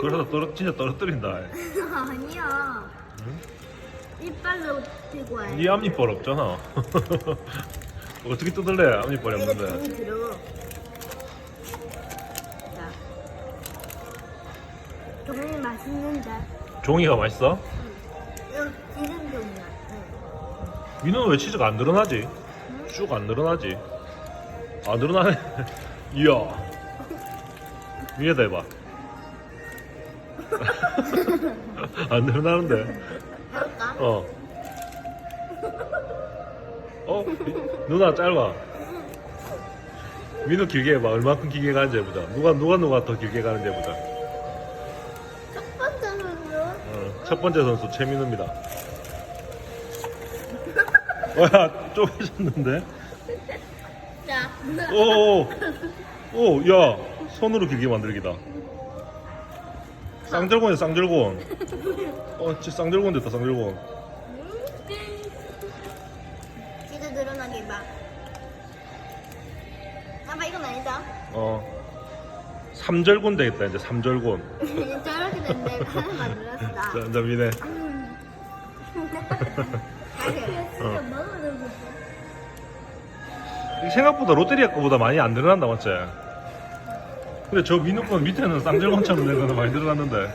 그러다 떨어 진짜 떨어뜨린다. 아니야. 응? 이빨로 들고 와야 네 앞니빨 없잖아. 어떻게 뜯을래? 앞니빨이 없는데. 들어. 자. 종이 맛있는데. 종이가 맛있어? 이거 기름 종이야. 응. 민호는 왜 치즈가 안 늘어나지? 쭉 안 늘어나지? 아 늘어나네. 이야. 위에다 해봐. 안 늘어나는데. 해볼까? 어. 어? 누나 짧아. 민우 길게 해봐. 얼마큼 길게 가는지 해보자. 누가 누가 누가 더 길게 가는지 해보자. 첫 번째는요? 어, 첫 번째 선수 최민우입니다. 와 좁아졌는데? 자. 오, 오, 야 손으로 길게 만들기다. 쌍절곤이야 쌍절곤. 어, 진짜 쌍절곤 됐다 쌍절곤. 치즈 늘어나게 봐. 아빠 이건 아니다. 어. 삼절곤 되겠다 이제 삼절곤. 저렇게 됐는데 하나 만들었어. 자, 자 미네. 진짜 먹어도 이 생각보다 롯데리아 거보다 많이 안 늘어난다 맞지? 근데 저 민우 건 밑에는 쌍절곤처럼 내가 많이 늘어났는데.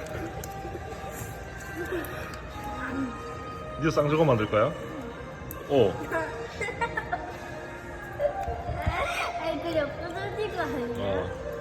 이제 쌍절곤 만들 거야? 오. 아이 그냥 부서지고 아니야? 어.